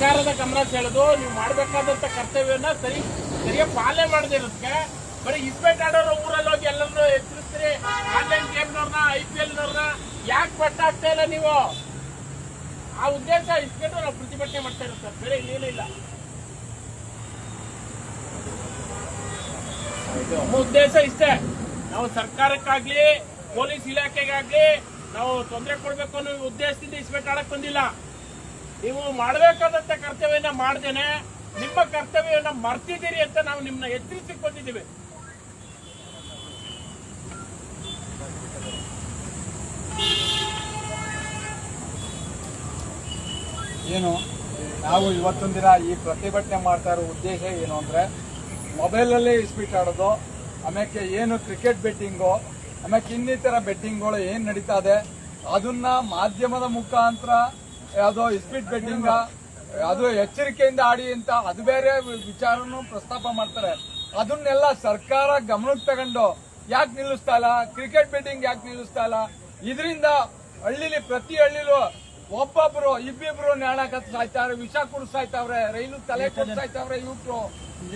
ಸರ್ಕಾರದ ಗಮನ ಸೆಳೆದು ನೀವು ಮಾಡಬೇಕಾದಂತ ಕರ್ತವ್ಯವನ್ನ ಸರಿ, ಸರಿಯಾಗಿ ಪಾಲನೆ ಮಾಡದಿರೋದಕ್ಕೆ ಬರೀ ಇಸ್ಪೆಟ್ ಆಡೋರು ಊರಲ್ಲಿ ಹೋಗಿ ಎಲ್ಲರೂ ಎಚ್ಚರಿಸ್ತೀರಿ? ಆನ್ಲೈನ್ ಗೇಮ್ನವ್ರನ್ನ, ಐ ಪಿ ಎಲ್ನವ್ರನ್ನ ಯಾಕೆ ಪಟ್ಟ ಇಲ್ಲ ನೀವು? ಆ ಉದ್ದೇಶ ಇಸ್ಕೊಂಡು ನಾವು ಪ್ರತಿಭಟನೆ ಮಾಡ್ತಾ ಇರೋದು ಸರ್, ಬೇರೆ ಇನ್ನೇನಿಲ್ಲ ನಮ್ಮ ಉದ್ದೇಶ ಇಷ್ಟೇ, ನಾವು ಸರ್ಕಾರಕ್ಕಾಗ್ಲಿ, ಪೊಲೀಸ್ ಇಲಾಖೆಗಾಗ್ಲಿ ನಾವು ತೊಂದರೆ ಕೊಡ್ಬೇಕು ಅನ್ನೋ ಉದ್ದೇಶದಿಂದ ಇಸ್ಪೇಟ್ ಆಡಕ್ ಬಂದಿಲ್ಲ. ನೀವು ಮಾಡಬೇಕಾದಂತ ಕರ್ತವ್ಯನ ಮಾಡ್ದೇನೆ, ನಿಮ್ಮ ಕರ್ತವ್ಯವನ್ನ ಮರ್ತಿದ್ದೀರಿ ಅಂತ ನಾವು ನಿಮ್ಮನ್ನ ಎಚ್ಚರಿಸಕ್ಕೆ ಬಂದಿದ್ದೀವಿ ಏನು, ನಾವು ಇವತ್ತೊಂದು ದಿನ ಈ ಪ್ರತಿಭಟನೆ ಮಾಡ್ತಾ ಇರೋ ಉದ್ದೇಶ ಏನು ಅಂದರೆ, ಮೊಬೈಲಲ್ಲೇ ಇಸ್ಪೀಟ್ ಆಡೋದು ಆಮೇಲೆ ಏನು ಕ್ರಿಕೆಟ್ ಬೆಟ್ಟಿಂಗು ಆಮೇಲೆ ಇನ್ನಿತರ ಬೆಟ್ಟಿಂಗ್ಗಳು ಏನು ನಡೀತಾ ಇದೆ, ಅದನ್ನ ಮಾಧ್ಯಮದ ಮುಖಾಂತರ ಯಾವುದೋ ಸ್ಪೀಡ್ ಬೆಟ್ಟಿಂಗ ಅದು ಎಚ್ಚರಿಕೆಯಿಂದ ಆಡಿ ಅಂತ ಅದು ಬೇರೆ ವಿಚಾರನು ಪ್ರಸ್ತಾಪ ಮಾಡ್ತಾರೆ. ಅದನ್ನೆಲ್ಲ ಸರ್ಕಾರ ಗಮನಕ್ಕೆ ತಗೊಂಡು ಯಾಕೆ ನಿಲ್ಲಿಸ್ತಾ ಇಲ್ಲ? ಕ್ರಿಕೆಟ್ ಬೆಟ್ಟಿಂಗ್ ಯಾಕೆ ನಿಲ್ಲಿಸ್ತಾ ಇಲ್ಲ? ಇದರಿಂದ ಹಳ್ಳಿಲಿ ಪ್ರತಿ ಹಳ್ಳಿಲೂ ಒಬ್ಬೊಬ್ರು, ಇಬ್ಬಿಬ್ರು ನ್ಯಾಣಕತ್ ಸಾಯ್ತಾವ್ರೆ, ವಿಷ ಕುಡಿಸ್ತಾವ್ರೆ ರೈಲು ತಲೆ ಕೊಡ್ ಸಾಯ್ತಾವ್ರೆ ಇವ್ರು.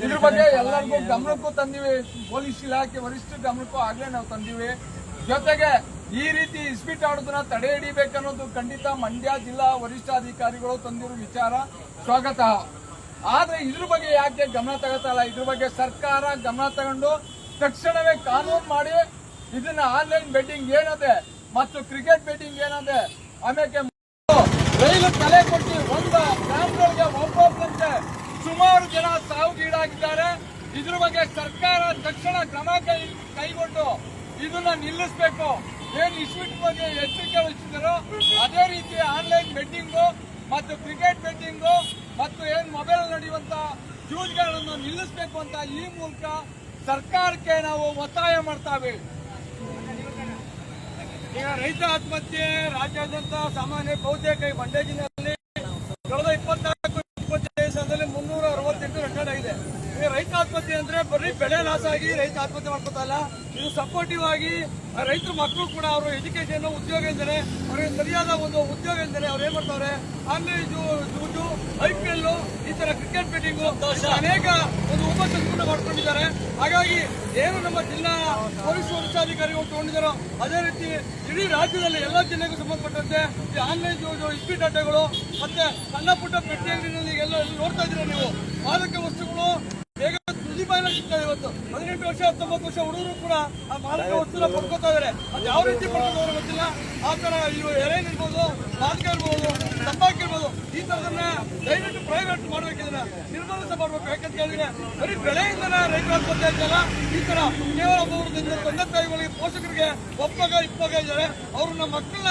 ಇದ್ರ ಬಗ್ಗೆ ಎಲ್ಲರಿಗೂ ಗಮನಕ್ಕೂ ತಂದಿವಿ. ಪೊಲೀಸ್ ಇಲಾಖೆ ವರಿಷ್ಠ ಗಮನಕ್ಕೂ ಆಗ್ಲೇ ನಾವು ತಂದಿವಿ. ಜೊತೆಗೆ ಈ ರೀತಿ ಇಸ್ಪೀಟ್ ಆಡೋದನ್ನ ತಡೆ ಹಿಡಿಬೇಕನ್ನೋದು ಖಂಡಿತ ಮಂಡ್ಯ ಜಿಲ್ಲಾ ವರಿಷ್ಠಾಧಿಕಾರಿಗಳು ತಂದಿರೋ ವಿಚಾರ. ಸ್ವಾಗತ. ಆದ್ರೆ ಇದ್ರ ಬಗ್ಗೆ ಯಾಕೆ ಗಮನ ತಗೋತಾ ಇಲ್ಲ ಇದ್ರ ಬಗ್ಗೆ ಸರ್ಕಾರ ಗಮನ ತಗೊಂಡು ತಕ್ಷಣವೇ ಕಾನೂನು ಮಾಡಿ ಇದನ್ನ ಆನ್ಲೈನ್ ಬೆಟ್ಟಿಂಗ್ ಏನದೆ ಮತ್ತು ಕ್ರಿಕೆಟ್ ಬೆಟ್ಟಿಂಗ್ ಏನದೆ? ಆಮೇಲೆ ರೈಲು ತಲೆ ಕೊಟ್ಟು ಒಂದು ಗ್ರಾಮಗಳಿಗೆ ಒಬ್ಬೊಬ್ಬರಂತೆ ಸುಮಾರು ಜನ ಸಾವುಗೀಡಾಗಿದ್ದಾರೆ. ಇದ್ರ ಬಗ್ಗೆ ಸರ್ಕಾರ ತಕ್ಷಣ ಕ್ರಮ ಕೈಗೊಂಡು ಇದನ್ನ ನಿಲ್ಲಿಸಬೇಕು. ಏನ್ ಇಸ್ವಿಟ್ ಬಗ್ಗೆ ಎಚ್ಚರಿಕೆ ವಹಿಸಿದಾರೋ ಅದೇ ರೀತಿ ಆನ್ಲೈನ್ ಬೆಟ್ಟಿಂಗು ಮತ್ತು ಕ್ರಿಕೆಟ್ ಬೆಟ್ಟಿಂಗು ಮತ್ತು ಏನು ಮೊಬೈಲ್ ನಡೆಯುವಂತ ಯೂಸ್ಗಳನ್ನು ನಿಲ್ಲಿಸಬೇಕು ಅಂತ ಈ ಮೂಲಕ ಸರ್ಕಾರಕ್ಕೆ ನಾವು ಒತ್ತಾಯ ಮಾಡ್ತಾವೆ. ಈಗ ರೈತ ಆತ್ಮಹತ್ಯೆ ರಾಜ್ಯಾದ್ಯಂತ ಸಾಮಾನ್ಯ ಬಹುತೇಕ ಈ ಮಂಡ್ಯ ಜಿಲ್ಲೆಯಲ್ಲಿ ಕಳೆದ ಇಪ್ಪತ್ನಾಲ್ಕು ಇಪ್ಪತ್ತೈದು ಸಾವಿರದಲ್ಲಿ ಮುನ್ನೂರ ಅರವತ್ತೆಂಟು ರೆಕಾರ್ಡ್ ಆಗಿದೆ. ರೈತ ಆತ್ಮಹತ್ಯೆ ಅಂದ್ರೆ ಬರೀ ಬೆಳೆ ಲಾಸ್ ಆಗಿ ರೈತ ಆತ್ಮಹತ್ಯೆ ಮಾಡ್ಕೊತಲ್ಲ ಇದು ಸಪೋರ್ಟಿವ್ ಆಗಿ ರೈತರ ಮಕ್ಕಳು ಕೂಡ ಅವರು ಎಜುಕೇಶನ್ ಉದ್ಯೋಗ ಎಂದರೆ ಅವರಿಗೆ ಸರಿಯಾದ ಒಂದು ಉದ್ಯೋಗ ಎಂದರೆ ಅವ್ರು ಏನ್ ಮಾಡ್ತಾರೆ? ಆನ್ಲೈನ್ ಜೂಜು ಐ ಪಿ ಎಲ್ ಈ ತರ ಕ್ರಿಕೆಟ್ ಬೆಟ್ಟಿಂಗು ಅನೇಕ ಒಂದು ಉಪಸಂಸ್ಕೃತ ಮಾಡ್ಕೊಂಡಿದ್ದಾರೆ. ಹಾಗಾಗಿ ಏನು ನಮ್ಮ ಜಿಲ್ಲಾ ಪೊಲೀಸ್ ವರಿಷ್ಠಾಧಿಕಾರಿಗಳು ತಗೊಂಡಿದ್ದಾರೋ ಅದೇ ರೀತಿ ಇಡೀ ರಾಜ್ಯದಲ್ಲಿ ಎಲ್ಲ ಜಿಲ್ಲೆಗೂ ಸಂಬಂಧಪಟ್ಟಂತೆ ಈ ಆನ್ಲೈನ್ ಇಸ್ಪೀಟ್ ಅಡ್ಡೆಗಳು ಮತ್ತೆ ಸಣ್ಣ ಪುಟ್ಟ ಪೆಟ್ಟಿ ಎಲ್ಲ ನೋಡ್ತಾ ಇದ್ದೀರಾ ನೀವು? ಮಾದಕ ವಸ್ತುಗಳು ಸಿಗ್ತದೆ ಇವತ್ತು. ಹದಿನೆಂಟು ವರ್ಷ ಹತ್ತೊಂಬತ್ತು ವರ್ಷ ಹುಡುಗರು ಕೂಡ ಆ ಮಾದಕ ವಸ್ತುನ ಪಡ್ಕೋತಾ ಇದಾರೆ. ಅದು ಯಾವ ರೀತಿ ಪಡ್ಕೋದವ್ರು ಗೊತ್ತಿಲ್ಲ. ಆ ತರ ಇವು ಎರೇನ್ ಇರ್ಬೋದು ಮಾದಕ ಇರ್ಬೋದು ತಂಬಾಕು ಇರ್ಬೋದು ಈ ತರದನ್ನ ದಯವಿಟ್ಟು ಪ್ರೈವೇಟ್ ಮಾಡ್ಬೇಕಿದ್ರೆ ನಿರ್ಬಂಧ ಮಾಡ್ಬೇಕು. ಯಾಕಂತ ಹೇಳಿದ್ರೆ ಬರೀ ಬೆಳೆಯಿಂದನ ರೈತರ ಆತ್ಮಹತ್ಯೆ ಆಯ್ತಲ್ಲ ಈ ತರ ಕೇವಲ ಒಬ್ಬರು ತಂದೆ ತಾಯಿಗಳಿಗೆ ಪೋಷಕರಿಗೆ ಒಪ್ಪಗ ಇಪ್ಪಗ ಇದ್ದಾರೆ. ಅವರು ನಮ್ಮ ಮಕ್ಕಳನ್ನ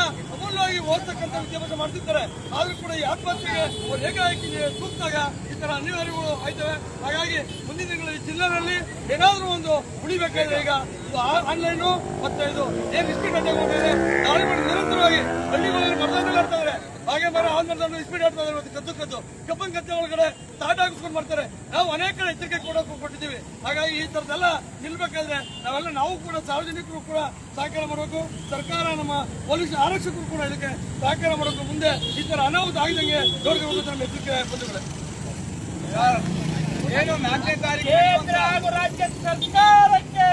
ಅಮೂಲ್ಯವಾಗಿ ಓದ್ತಕ್ಕಂಥ ವಿದ್ಯಾಭ್ಯಾಸ ಮಾಡ್ತಿರ್ತಾರೆ. ಆದ್ರೂ ಕೂಡ ಈ ಆತ್ಮಹತ್ಯೆಗೆ ಅವ್ರು ಏಕಾಏಕಿ ಸೂಕ್ತಾಗ ಈ ತರ ಅನಿವಾರ್ಯಗಳು ಆಯ್ತವೆ. ಹಾಗಾಗಿ ಮುಂದಿನ ದಿನಗಳಲ್ಲಿ ಜಿಲ್ಲೆಯಲ್ಲಿ ಏನಾದರೂ ಒಂದು ಉಳಿಬೇಕಾದ್ರೆ ಈಗ ಇದು ಆನ್ಲೈನು ಮತ್ತೆ ಇದು ಏನು ಇಸ್ಪೀಟ್ ಅಡ್ಡಗೊಂಡಿದೆ ನಾಳೆ ನಿರಂತರವಾಗಿ ಹಳ್ಳಿಗಳಲ್ಲಿ ಮರದಲ್ಲಿ ಆಡ್ತಾ ಸ್ಪೀಡ್ ಆಡ್ತಾ ಇದ್ದಾರೆ ಕದ್ದು ಕದ್ದು. ಕಬ್ಬನ್ ಗದ್ದೆ ಒಳಗಡೆ ತಾಟ ಹಾಕಿಸ್ಕೊಂಡು ಮಾಡ್ತಾರೆ ನಾವು ಅನೇಕ ಕಡೆ ಎಚ್ಚರಿಕೆ ಕೊಡೋಕೆ ಕೊಟ್ಟಿದ್ದೀವಿ. ಹಾಗಾಗಿ ಈ ತರದೆಲ್ಲ ನಿಲ್ಬೇಕಾದ್ರೆ ನಾವೆಲ್ಲ ನಾವು ಕೂಡ ಸಾರ್ವಜನಿಕರು ಕೂಡ ಸಹಕಾರ ಮಾಡಬೇಕು. ಸರ್ಕಾರ ನಮ್ಮ ಪೊಲೀಸ್ ಆರಕ್ಷಕರು ಕೂಡ ಇದಕ್ಕೆ ಸಹಕಾರ ಮಾಡಬೇಕು ಮುಂದೆ ಈ ತರ ಅನಾಹುತ ಆಗಿದಂಗೆ ದೊಡ್ಡ ನಮ್ಮ ಎಚ್ಚರಿಕೆ ಬಂಧುಗಳೇ. ಏನು ನಾಲ್ಕನೇ ತಾರೀಕು ಕೇಂದ್ರ ಹಾಗೂ ರಾಜ್ಯ ಸರ್ಕಾರಕ್ಕೆ